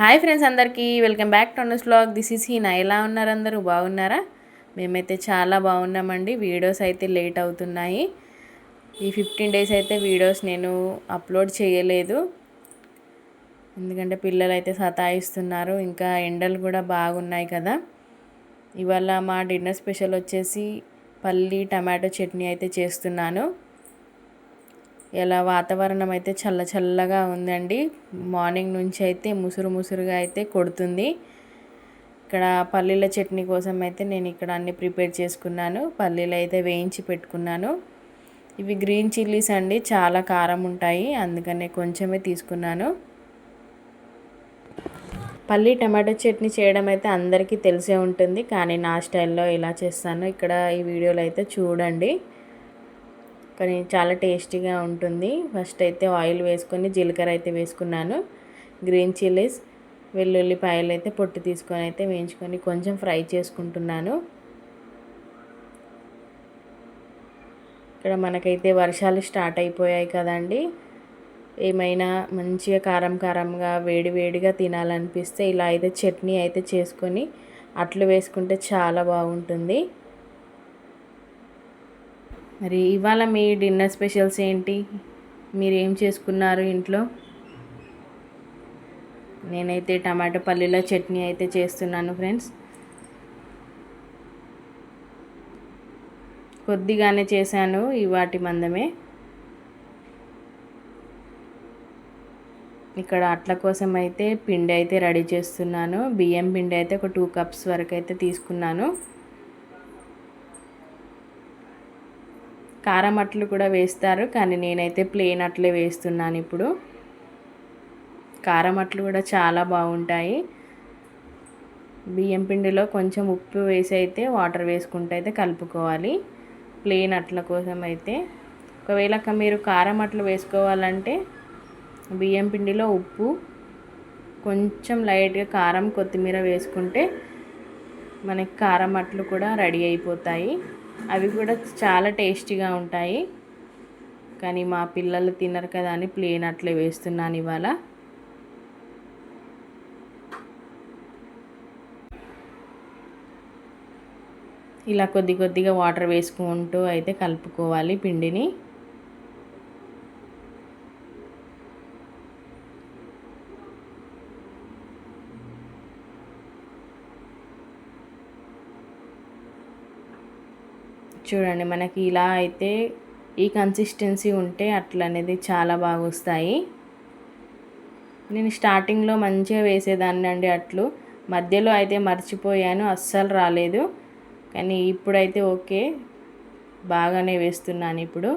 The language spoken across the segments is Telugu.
హాయ్ ఫ్రెండ్స్ అందరికీ welcome back to Anna's blog. This is Heena. ఎలా ఉన్నారు అందరూ? బాగున్నారా? మేమైతే చాలా బాగున్నామండి. వీడియోస్ అయితే లేట్ అవుతున్నాయి. ఈ ఫిఫ్టీన్ డేస్ అయితే వీడియోస్ నేను అప్లోడ్ చేయలేదు. ఎందుకంటే పిల్లలు అయితే సతాయిస్తున్నారు. ఇంకా ఎండలు కూడా బాగున్నాయి కదా. ఇవాళ మా డిన్నర్ స్పెషల్ వచ్చేసి పల్లి టమాటో చట్నీ అయితే చేస్తున్నాను. ఇలా వాతావరణం అయితే చల్ల చల్లగా ఉందండి. మార్నింగ్ నుంచి అయితే ముసురు ముసురుగా అయితే కొడుతుంది. ఇక్కడ పల్లీల చట్నీ కోసం అయితే నేను ఇక్కడ అన్ని ప్రిపేర్ చేసుకున్నాను. పల్లీలు అయితే వేయించి పెట్టుకున్నాను. ఇవి గ్రీన్ చిల్లీస్ అండి. చాలా కారం ఉంటాయి. అందుకనే కొంచెమే తీసుకున్నాను. పల్లీ టమాటో చట్నీ చేయడం అయితే అందరికీ తెలిసే ఉంటుంది. కానీ నా స్టైల్లో ఎలా చేస్తాను. ఇక్కడ ఈ వీడియోలో అయితే చూడండి. కానీ చాలా టేస్టీగా ఉంటుంది. ఫస్ట్ అయితే ఆయిల్ వేసుకొని జీలకర్ర అయితే వేసుకున్నాను. గ్రీన్ చిల్లీస్ వెల్లుల్లిపాయలు అయితే పొట్టు తీసుకొని అయితే వేయించుకొని కొంచెం ఫ్రై చేసుకుంటున్నాను. ఇక్కడ మనకైతే వర్షాలు స్టార్ట్ అయిపోయాయి కదండి. ఏమైనా మంచిగా కారం కారంగా వేడి వేడిగా తినాలనిపిస్తే ఇలా అయితే చట్నీ అయితే చేసుకొని అట్లు వేసుకుంటే చాలా బాగుంటుంది. మరి ఇవాళ మీ డిన్నర్ స్పెషల్స్ ఏంటి? మీరు ఏం చేసుకున్నారు ఇంట్లో? నేనైతే టమాటో పల్లీల చట్నీ అయితే చేస్తున్నాను ఫ్రెండ్స్. కొద్దిగానే చేశాను ఈ వాటి మందమే. ఇక్కడ అట్ల కోసం అయితే పిండి అయితే రెడీ చేస్తున్నాను. బియ్యం పిండి అయితే ఒక టూ కప్స్ వరకు అయితే తీసుకున్నాను. కారం అట్లు కూడా వేస్తారు కానీ నేనైతే ప్లేన్ అట్లే వేస్తున్నాను ఇప్పుడు. కారం అట్లు కూడా చాలా బాగుంటాయి. బియ్యం పిండిలో కొంచెం ఉప్పు వేసి అయితే వాటర్ వేసుకుంటూ అయితే కలుపుకోవాలి. ప్లేన్ అట్ల కోసం అయితే. ఒకవేళ మీరు కారం అట్లు వేసుకోవాలంటే బియ్యం పిండిలో ఉప్పు కొంచెం లైట్గా కారం కొత్తిమీర వేసుకుంటే మనకి కారం అట్లు కూడా రెడీ అయిపోతాయి. అవి కూడా చాలా టేస్టీగా ఉంటాయి. కానీ మా పిల్లలు తినరు కదా అని ప్లేన్ అట్లే వేస్తున్నాను ఇవాళ. ఇలా కొద్ది కొద్దిగా వాటర్ వేసుకుంటూ అయితే కలుపుకోవాలి పిండిని. చూడండి మనకి ఇలా అయితే ఈ కన్సిస్టెన్సీ ఉంటే అట్లా అనేది చాలా బాగా వస్తాయి నేను స్టార్టింగ్లో మంచిగా వేసేదాన్ని అండి అట్లు. మధ్యలో అయితే మర్చిపోయాను అస్సలు రాలేదు. కానీ ఇప్పుడైతే ఓకే బాగానే వేస్తున్నాను ఇప్పుడు.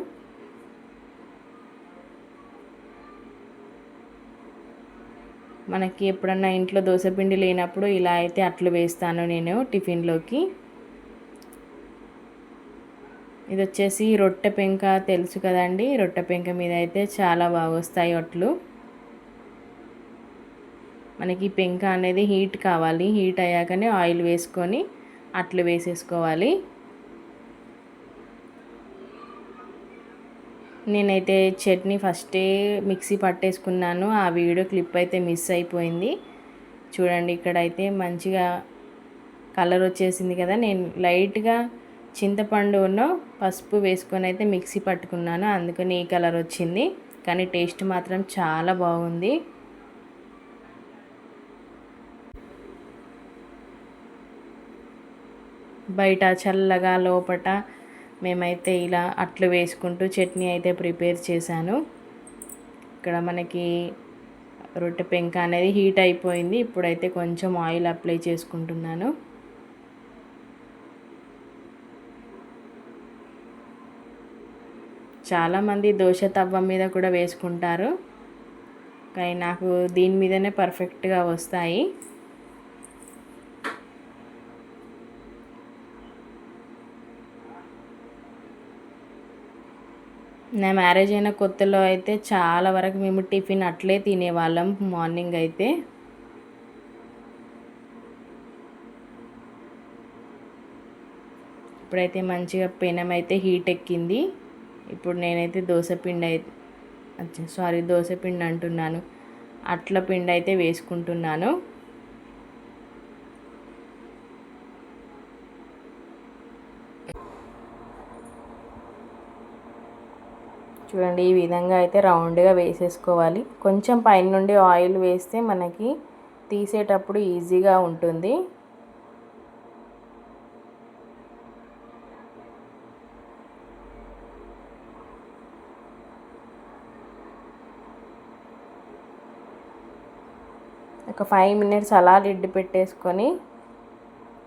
మనకి ఎప్పుడన్నా ఇంట్లో దోశపిండి లేనప్పుడు ఇలా అయితే అట్లు వేస్తాను నేను టిఫిన్లోకి. ఇది వచ్చేసి రొట్టె పెంక తెలుసు కదండి. రొట్టె పెంక మీద అయితే చాలా బాగా వస్తాయి అట్లు మనకి పెంక అనేది హీట్ కావాలి. హీట్ అయ్యాకనే ఆయిల్ వేసుకొని అట్లు వేసేసుకోవాలి. నేనైతే చట్నీ ఫస్టే మిక్సీ పట్టేసుకున్నాను. ఆ వీడియో క్లిప్ అయితే మిస్ అయిపోయింది. చూడండి ఇక్కడైతే మంచిగా కలర్ వచ్చేసింది కదా. నేను లైట్గా చింతపండును పసుపు వేసుకొని అయితే మిక్సీ పట్టుకున్నాను. అందుకని ఈ కలర్ వచ్చింది. కానీ టేస్ట్ మాత్రం చాలా బాగుంది. బయట చల్లగా లోపట మేమైతే ఇలా అట్లు వేసుకుంటూ చట్నీ అయితే ప్రిపేర్ చేశాను. ఇక్కడ మనకి రొట్టె పెంక అనేది హీట్ అయిపోయింది. ఇప్పుడైతే కొంచెం ఆయిల్ అప్లై చేసుకుంటున్నాను. చాలామంది దోశ తవ్వ మీద కూడా వేసుకుంటారు. కానీ నాకు దీని మీదనే పర్ఫెక్ట్గా వస్తాయి. నా మ్యారేజ్ అయిన కొత్తలో అయితే చాలా వరకు మేము టిఫిన్ అట్లే తినేవాళ్ళం మార్నింగ్ అయితే. ఇప్పుడైతే మంచిగా పెనం అయితే హీట్ ఎక్కింది. ఇప్పుడు నేనైతే దోశ పిండి అయితే సారీ దోశ పిండి అంటున్నాను. అట్ల పిండి అయితే వేసుకుంటున్నాను. చూడండి ఈ విధంగా అయితే రౌండ్గా వేసేసుకోవాలి. కొంచెం పైన నుండి ఆయిల్ వేస్తే మనకి తీసేటప్పుడు ఈజీగా ఉంటుంది. ఒక ఫైవ్ మినిట్స్ అలా లిడ్ పెట్టేసుకొని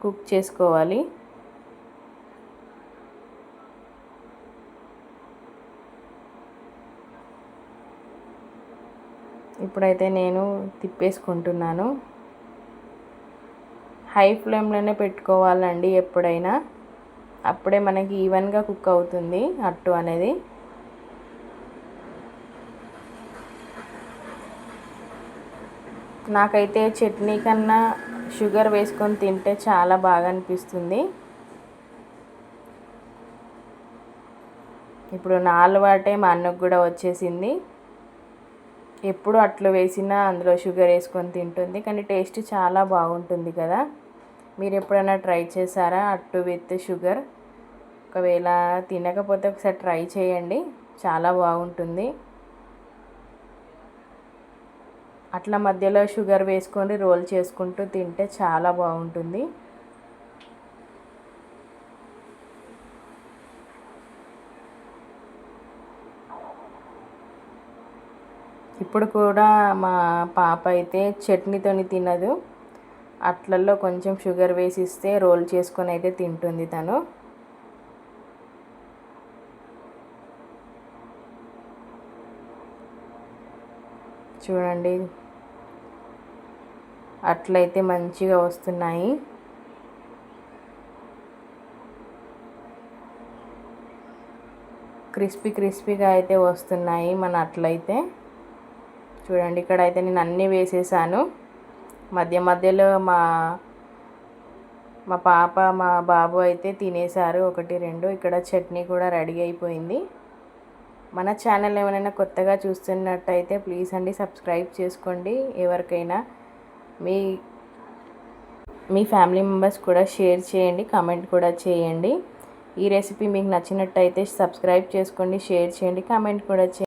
కుక్ చేసుకోవాలి. ఇప్పుడైతే నేను తిప్పేసుకుంటున్నాను. హై ఫ్లేమ్లోనే పెట్టుకోవాలండి ఎప్పుడైనా. అప్పుడే మనకి ఈవెన్గా కుక్ అవుతుంది అట్టు అనేది. నాకైతే చట్నీ కన్నా షుగర్ వేసుకొని తింటే చాలా బాగా అనిపిస్తుంది. ఇప్పుడు నా అలవాటే మా అన్నకు కూడా వచ్చేసింది. ఎప్పుడు అట్లు వేసినా అందులో షుగర్ వేసుకొని తింటుంది. కానీ టేస్ట్ చాలా బాగుంటుంది కదా. మీరు ఎప్పుడైనా ట్రై చేశారా అట్టు విత్ షుగర్? ఒకవేళ తినకపోతే ఒకసారి ట్రై చేయండి. చాలా బాగుంటుంది. అట్లా మధ్యలో షుగర్ వేసుకొని రోల్ చేసుకుంటూ తింటే చాలా బాగుంటుంది. ఇప్పుడు కూడా మా పాప అయితే చట్నీతోని తినదు. అట్లల్లో కొంచెం షుగర్ వేసి ఇస్తే రోల్ చేసుకొని అయితే తింటుంది తను. చూడండి. అట్లయితే మంచిగా వస్తున్నాయి. క్రిస్పీ క్రిస్పీగా అయితే వస్తున్నాయి మన అట్లయితే. చూడండి ఇక్కడ అయితే నేను అన్నీ వేసేసాను. మధ్య మధ్యలో మా మా పాప మా బాబు అయితే తినేశారు. ఒకటి రెండు. ఇక్కడ చట్నీ కూడా రెడీ అయిపోయింది. మన ఛానల్ ఏమైనా కొత్తగా చూస్తున్నట్టయితే ప్లీజ్ అండి సబ్స్క్రైబ్ చేసుకోండి. ఎవరికైనా మీ మీ ఫ్యామిలీ మెంబర్స్ కూడా షేర్ చేయండి కామెంట్ కూడా చేయండి. ఈ రెసిపీ మీకు నచ్చినట్టయితే సబ్స్క్రైబ్ చేసుకోండి షేర్ చేయండి కామెంట్ కూడా చేయండి.